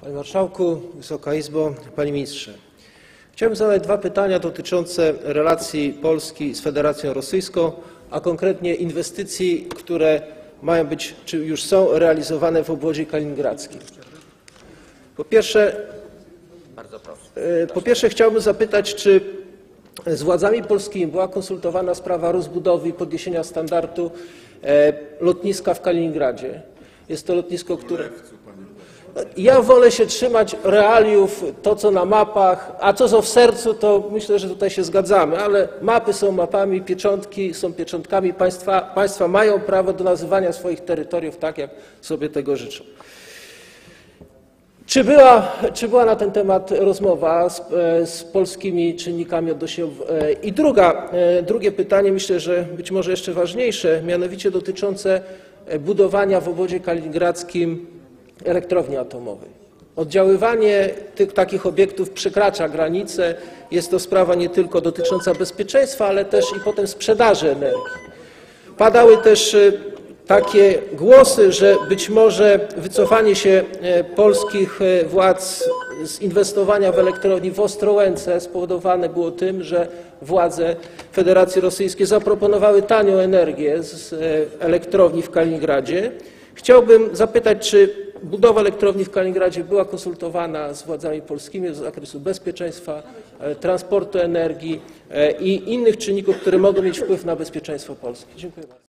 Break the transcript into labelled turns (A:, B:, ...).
A: Panie Marszałku, Wysoka Izbo, Panie Ministrze. Chciałbym zadać dwa pytania dotyczące relacji Polski z Federacją Rosyjską, a konkretnie inwestycji, które mają być czy już są realizowane w obwodzie kaliningradzkim. Po pierwsze, e, po pierwsze chciałbym zapytać, czy z władzami polskimi była konsultowana sprawa rozbudowy i podniesienia standardu e, lotniska w Kaliningradzie. Jest to lotnisko, które... Ja wolę się trzymać realiów, to co na mapach, a co co w sercu, to myślę, że tutaj się zgadzamy, ale mapy są mapami, pieczątki są pieczątkami. Państwa, państwa mają prawo do nazywania swoich terytoriów tak, jak sobie tego życzą. Czy była, czy była na ten temat rozmowa z, z polskimi czynnikami odnośnie... e, I druga, e, drugie pytanie, myślę, że być może jeszcze ważniejsze, mianowicie dotyczące e, budowania w obwodzie kaliningradzkim elektrowni atomowej. Oddziaływanie tych takich obiektów przekracza granice. Jest to sprawa nie tylko dotycząca bezpieczeństwa, ale też i potem sprzedaży energii. Padały też e, takie głosy, że być może wycofanie się e, polskich e, władz z inwestowania w elektrowni w Ostrołęce spowodowane było tym, że władze Federacji Rosyjskiej zaproponowały tanią energię z e, elektrowni w Kaliningradzie. Chciałbym zapytać, czy budowa elektrowni w Kaliningradzie była konsultowana z władzami polskimi z zakresu bezpieczeństwa, e, transportu energii e, i innych czynników, które mogą mieć wpływ na bezpieczeństwo Polski. Dziękuję bardzo.